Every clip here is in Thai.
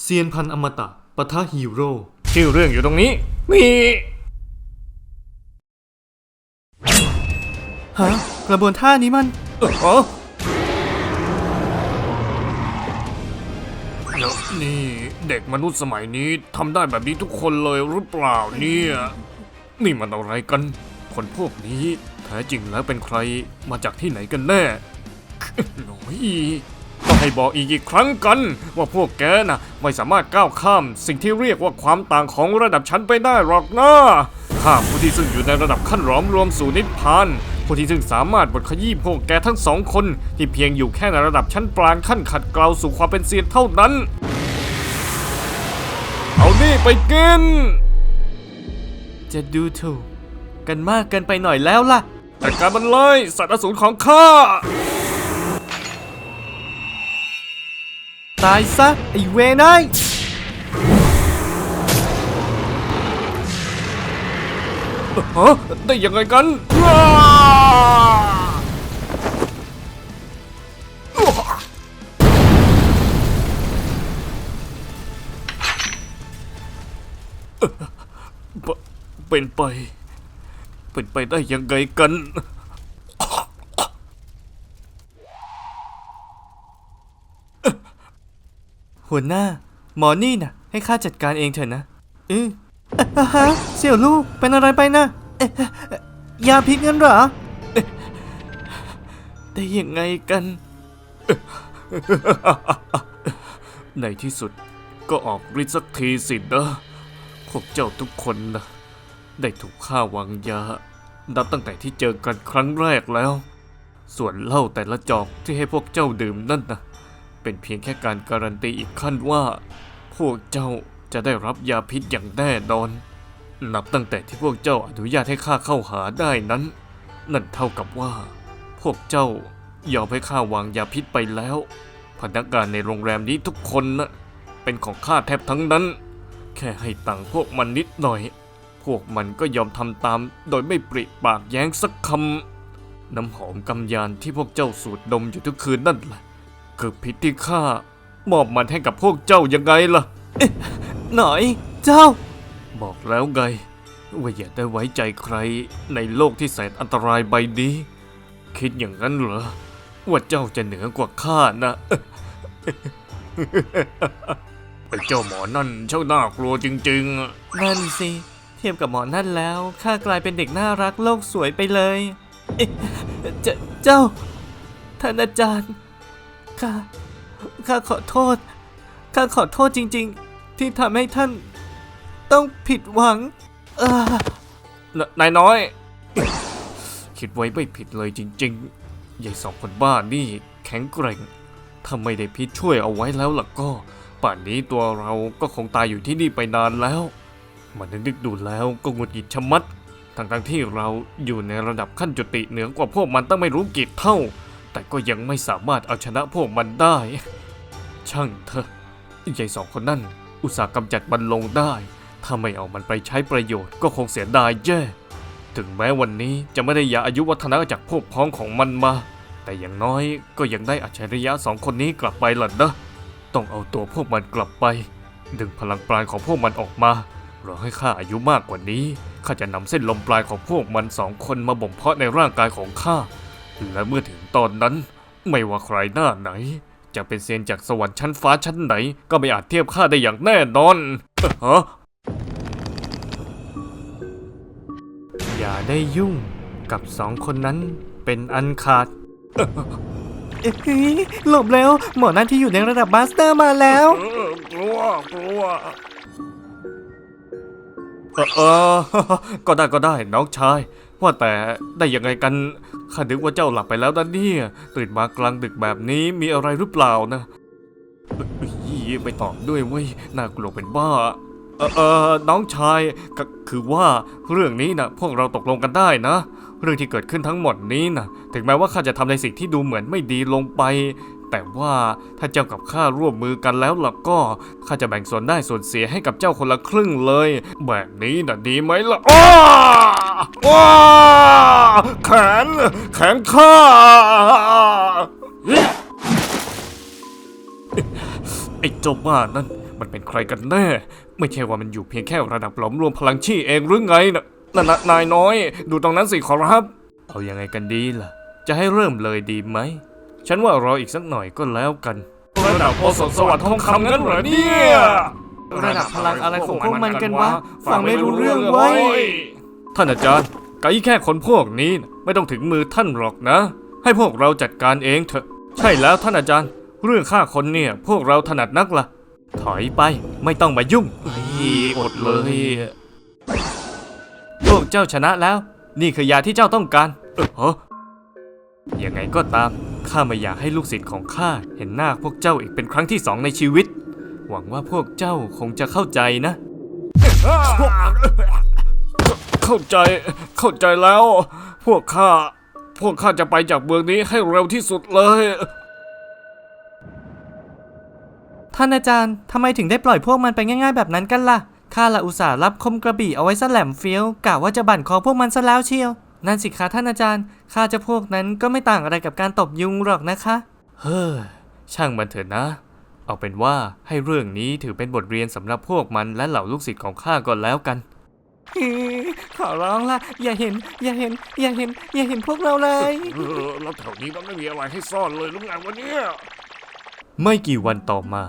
เซียนพันอมตะปะทะฮีโร่ชื่อเรื่องอยู่ตรงนี้นี่ฮะกระบวนท่านี้มันเอออ๋อเดี๋ยวนี่เด็กมนุษย์สมัยนี้ทำได้แบบนี้ทุกคนเลยหรือเปล่าเนี่ย นี่มันอะไรกัน คนพวกนี้แท้จริงแล้วเป็นใครมาจากที่ไหนกันแน่หน่อย ก็ให้บอกอีกกี่ครั้งกัน ว่าพวกแกน่ะ ไม่สามารถก้าวข้าม สิ่งที่เรียกว่าความต่างของระดับชั้นไปได้หรอกนะข้าผู้ที่ซึ่งอยู่ในระดับขั้นหลอมรวมสู่นิพพานผู้ที่ซึ่งสามารถบดขยี้พวกแกทั้งสองคน ที่เพียงอยู่แค่ในระดับชั้นปรานขั้นขัดเกลาสู่ความเป็นเซียนเท่านั้น เอานี่ไปกิน จะดูถูกกันมากเกินไปหน่อยแล้วล่ะจัดการมันเลยสัตว์อสูรของข้า ตายซะ ไอเวนายฮะได้ยังไงกันเป็นไป เป็นไปได้ยังไงกัน หัวหน้า หมอนี่นะให้ข้าจัดการเองเถอะนะเอออะฮะเสี่ยวลูกเป็นอะไรไปนะยาพิษงั้นเหรอ ได้ยังไงกัน ในที่สุดก็ออกฤทธิ์สักทีสินะพวกเจ้าทุกคนนะได้ถูกฆ่าวางยา นับตั้งแต่ที่เจอกันครั้งแรกแล้ว ส่วนเหล้าแต่ละจอกที่ให้พวกเจ้าดื่มนั่นนะ เป็นเพียงแค่การการันตีอีกขั้นว่า พวกเจ้าจะได้รับยาพิษอย่างแน่นอน นับตั้งแต่ที่พวกเจ้าอนุญาตให้ข้าเข้าหาได้นั้น นั่นเท่ากับว่า พวกเจ้ายอมให้ข้าวางยาพิษไปแล้ว พนักงานในโรงแรมนี้ทุกคนนะเป็นของข้าแทบทั้งนั้น แค่ให้ตังพวกมันนิดหน่อย พวกมันก็ยอมทำตาม โดยไม่ปริปากแย้งสักคำน้ำหอมกำยานที่พวกเจ้าสูดดมอยู่ทุกคืนนั่นแหละ คือพิษที่ข้ามอบมันให้กับพวกเจ้ายังไงล่ะหน่อยเจ้า บอกแล้วไงว่าอย่าได้ไว้ใจใครในโลกที่แสนอันตรายใบนี้ คิดอย่างนั้นเหรอ ว่าเจ้าจะเหนือกว่าข้านะไอ้เจ้าหมอนั่นช่างน่ากลัวจริงๆอะนั่นสิ เทียบกับหมอนั่นแล้วข้ากลายเป็นเด็กน่ารักโลกสวยไปเลยเอ๊ะเจเจ้า ท่านอาจารย์ ข้า ข้าขอโทษ ข้าขอโทษจริง ๆ ที่ทำให้ท่าน ต้องผิดหวัง เออนายน้อย คิดไว้ไม่ผิดเลยจริงๆยายสองคนบ้านี่แข็งแกร่งถ้าไม่ได้พิษช่วยเอาไว้แล้วล่ะก็ ป่านนี้ตัวเราก็คงตายอยู่ที่นี่ไปนานแล้ว มันนึกดูแล้วก็งุดหงิดชะมัดทั้งๆที่เราอยู่ในระดับขั้นจุติเหนือกว่าพวกมันตั้งไม่รู้กี่เท่า แต่ก็ยังไม่สามารถเอาชนะพวกมันได้ ช่างเถอะยายสองคนนั่น อุตส่าห์กำจัดมันลงได้ ถ้าไม่เอามันไปใช้ประโยชน์ก็คงเสียดายแย่ ถึงแม้วันนี้จะไม่ได้ยาอายุวัฒนะจากพวกพ้องของมันมา แต่อย่างน้อยก็ยังได้อัจฉริยะสองคนนี้กลับไปล่ะนะ ต้องเอาตัวพวกมันกลับไป ดึงพลังปราณของพวกมันออกมาเรอให้ข้าอายุมากกว่านี้ข้าจะนำเส้นลมปลายของพวกมันสองคนมาบ่มเพาะในร่างกายของข้า และเมื่อถึงตอนนั้น ไม่ว่าใครหน้าไหน จะเป็นเซียนจากสวรรค์ชั้นฟ้าชั้นไหน ก็ไม่อาจเทียบข้าได้อย่างแน่นอนเอ่อฮะอย่าได้ยุ่งกับสองคนนั้นเป็นอันขาดเอ้ยหลบแล้ว หมอนั่นที่อยู่ในระดับมาสเตอร์มาแล้วเออกลัวกลัวเออเออ ก็ได้ก็ได้น้องชาย ว่าแต่ได้ยังไงกัน ข้านึกว่าเจ้าหลับไปแล้วนะเนี่ย ตื่นมากลางดึกแบบนี้มีอะไรหรือเปล่านะยี่ไปตอบด้วยเว้ยน่ากลัวเป็นบ้า เออเออน้องชายก็คือว่าเรื่องนี้นะพวกเราตกลงกันได้นะ เรื่องที่เกิดขึ้นทั้งหมดนี้นะถึงแม้ว่าข้าจะทำในสิ่งที่ดูเหมือนไม่ดีลงไป แต่ว่าถ้าเจ้ากับข้าร่วมมือกันแล้วล่ะก็ข้าจะแบ่งส่วนได้ส่วนเสียให้กับเจ้าคนละครึ่งเลย แบบนี้นะดีไหมล่ะอ้าว้าแขนแขนข้าไอ้เจ้าบ้านั่นมันเป็นใครกันแน่ ไม่ใช่ว่ามันอยู่เพียงแค่ระดับหลอมรวมพลังชี่เองหรือไงนะนั่นนะนายน้อย ดูตรงนั้นสิขอรับ เอาอยังไงกันดีล่ะ จะให้เริ่มเลยดีไหม ฉันว่ารออีกสักหน่อยก็แล้วกัน ระดับโอสถสวรรค์ทองคำงั้นเหรอเนี่ยระดับพลังอะไรของพวกมันกันวะฟังไม่รู้เรื่องเว้ยท่านอาจารย์ไกแค่คนพวกนี้น่ะไม่ต้องถึงมือท่านหรอกนะ ให้พวกเราจัดการเองเถอะ ใช่แล้วท่านอาจารย์ เรื่องฆ่าคนเนี่ย พวกเราถนัดนักละ่ะ ถอยไปไม่ต้องมายุ่งอดเลย พวกเจ้าชนะแล้ว นี่คือยาที่เจ้าต้องการเออฮะยังไงก็ตาม ข้าไม่อยากให้ลูกศิษย์ของข้าเห็นหน้าพวกเจ้าอีกเป็นครั้งที่สองในชีวิต หวังว่าพวกเจ้าคงจะเข้าใจนะ เข้าใจ เข้าใจแล้ว พวกข้า พวกข้าจะไปจากเมืองนี้ให้เร็วที่สุดเลย ท่านอาจารย์ทำไมถึงได้ปล่อยพวกมันไปง่าย ๆ แบบนั้นกันล่ะ ข้าละอุตส่าห์รับคมกระบี่เอาไว้ซะแหลมเฟี้ยวกะว่าจะบั่นคอพวกมันซะแล้วเชียว นั่นสิคะท่านอาจารย์ข้าจะพวกนั้นก็ไม่ต่างอะไรกับการตบยุงหรอกนะคะ เฮ้อช่างมันเถอะนะ เอาเป็นว่าให้เรื่องนี้ถือเป็นบทเรียนสำหรับพวกมันและเหล่าลูกศิษย์ของข้าก่อนแล้วกันขอร้องละอย่าเห็น อย่าเห็น อย่าเห็น อย่าเห็นพวกเราเลย เออแล้วแถวนี้มันไม่มีอะไรให้ซ่อนเลยหรือไงวะเนี่ยไม่กี่วันต่อมา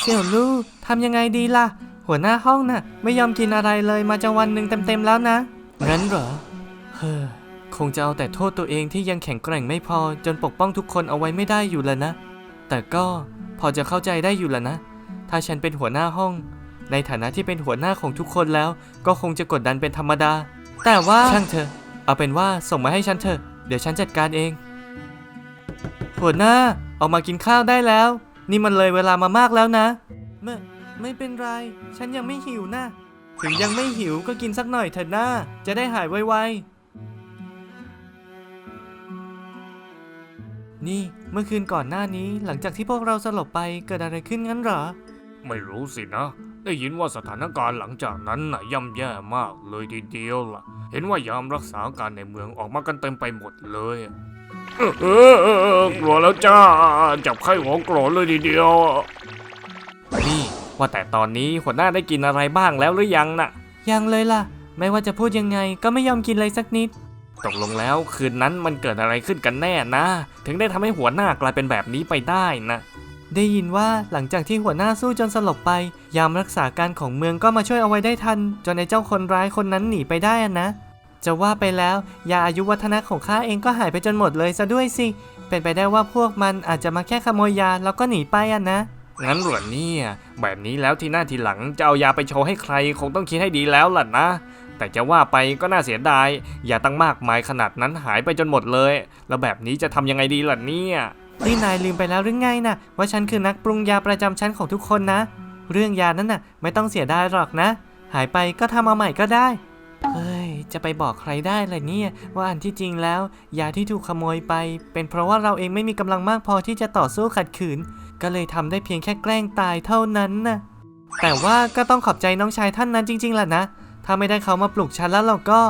เสี่ยวลู่ทำยังไงดีล่ะ หัวหน้าห้องน่ะไม่ยอมกินอะไรเลยมาจะวันหนึ่งเต็มๆแล้วนะงั้นเหรอเฮ้อคงจะเอาแต่โทษตัวเองที่ยังแข็งแกร่งไม่พอจนปกป้องทุกคนเอาไว้ไม่ได้อยู่แล้วนะ แต่ก็พอจะเข้าใจได้อยู่แล้วนะ ถ้าฉันเป็นหัวหน้าห้อง ในฐานะที่เป็นหัวหน้าของทุกคนแล้ว ก็คงจะกดดันเป็นธรรมดา แต่ว่าช่างเถอะเอาเป็นว่าส่งมาให้ฉันเถอะเดี๋ยวฉันจัดการเอง หัวหน้าออกมากินข้าวได้แล้ว นี่มันเลยเวลามามากแล้วนะไม่ ไม่เป็นไร ฉันยังไม่หิวนะ ถึงยังไม่หิวก็กินสักหน่อยเถอะนะจะได้หายไวๆ นี่เมื่อคืนก่อนหน้านี้หลังจากที่พวกเราสลบไปเกิดอะไรขึ้นงั้นเหรอ ไม่รู้สินะ ได้ยินว่าสถานการณ์หลังจากนั้นน่ะย่ำแย่มากเลยทีเดียวล่ะ เห็นว่ายามรักษาการในเมืองออกมากันเต็มไปหมดเลยเออเออเออเออกลัวแล้วจ้า จับไข้หัวโกรธเลยทีเดียว นี่ ว่าแต่ตอนนี้หัวหน้าได้กินอะไรบ้างแล้วหรือยังน่ะ ยังเลยล่ะ ไม่ว่าจะพูดยังไงก็ไม่ยอมกินเลยสักนิด ตกลงแล้วคืนนั้นมันเกิดอะไรขึ้นกันแน่นะ ถึงได้ทำให้หัวหน้ากลายเป็นแบบนี้ไปได้นะได้ยินว่าหลังจากที่หัวหน้าสู้จนสลบไป ยามรักษาการของเมืองก็มาช่วยเอาไว้ได้ทัน จนไอ้เจ้าคนร้ายคนนั้นหนีไปได้อะนะ จะว่าไปแล้ว ยาอายุวัฒนะของข้าเองก็หายไปจนหมดเลยซะด้วยสิ เป็นไปได้ว่าพวกมันอาจจะมาแค่ขโมยยาแล้วก็หนีไปอะนะ งั้นเหรอเนี่ย แบบนี้แล้วที่หน้าทีหลังจะเอายาไปโชว์ให้ใครคงต้องคิดให้ดีแล้วล่ะนะ แต่จะว่าไปก็น่าเสียดายยาตั้งมากมายขนาดนั้นหายไปจนหมดเลย แล้วแบบนี้จะทำยังไงดีล่ะเนี่ยนี่นายลืมไปแล้วหรือไงนะว่าฉันคือนักปรุงยาประจำชั้นของทุกคนนะ เรื่องยานั้นน่ะ ไม่ต้องเสียดายหรอกนะ หายไปก็ทำเอาใหม่ก็ได้เฮ้ย จะไปบอกใครได้ล่ะเนี่ย ว่าอันที่จริงแล้ว ยาที่ถูกขโมยไป เป็นเพราะว่าเราเองไม่มีกำลังมากพอที่จะต่อสู้ขัดขืน ก็เลยทำได้เพียงแค่แกล้งตายเท่านั้นนะแต่ว่าก็ต้องขอบใจน้องชายท่านนั้นจริงๆแหละนะ ถ้าไม่ได้เขามาปลุกฉันแล้วเราก็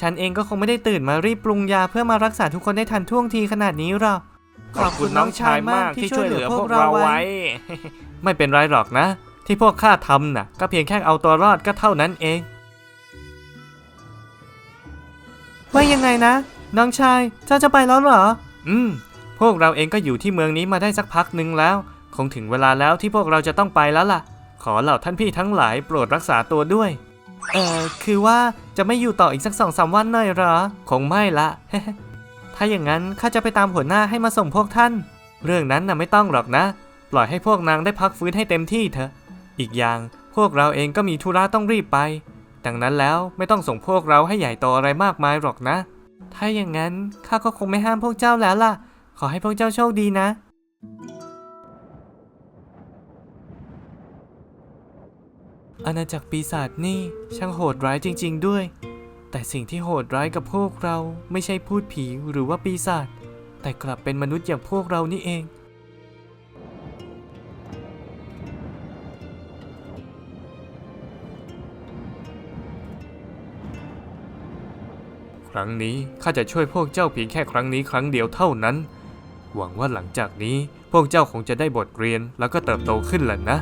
ฉันเองก็คงไม่ได้ตื่นมารีบปรุงยาเพื่อมารักษาทุกคนได้ทันท่วงทีขนาดนี้หรอกขอบคุณน้องชายมากที่ช่วยเหลือพวกเราไว้ ไม่เป็นไรหรอกนะ ที่พวกข้าทำน่ะ ก็เพียงแค่เอาตัวรอดก็เท่านั้นเอง ว่ายังไงนะ น้องชายเจ้าจะไปแล้วเหรอ อืม พวกเราเองก็อยู่ที่เมืองนี้มาได้สักพักหนึ่งแล้ว คงถึงเวลาแล้วที่พวกเราจะต้องไปแล้วล่ะ ขอเหล่าท่านพี่ทั้งหลายโปรดรักษาตัวด้วย เอ่อคือว่าจะไม่อยู่ต่ออีกสักสองสามวันหน่อยเหรอ คงไม่ละ ถ้าอย่างนั้นข้าจะไปตามหัวหน้าให้มาส่งพวกท่าน เรื่องนั้นน่ะไม่ต้องหรอกนะ ปล่อยให้พวกนางได้พักฟื้นให้เต็มที่เถอะ อีกอย่างพวกเราเองก็มีธุระต้องรีบไป ดังนั้นแล้วไม่ต้องส่งพวกเราให้ใหญ่โตอะไรมากมายหรอกนะ ถ้าอย่างนั้นข้าก็คงไม่ห้ามพวกเจ้าแล้วล่ะ ขอให้พวกเจ้าโชคดีนะ อาณาจักรปีศาจนี่ช่างโหดร้ายจริง ๆ ด้วย แต่สิ่งที่โหดร้ายกับพวกเราไม่ใช่พูดผีหรือว่าปีศาจแต่กลับเป็นมนุษย์อย่างพวกเรานี่เอง ครั้งนี้ข้าจะช่วยพวกเจ้าเพียงแค่ครั้งนี้ครั้งเดียวเท่านั้น หวังว่าหลังจากนี้พวกเจ้าคงจะได้บทเรียนแล้วก็เติบโตขึ้นแหละนะ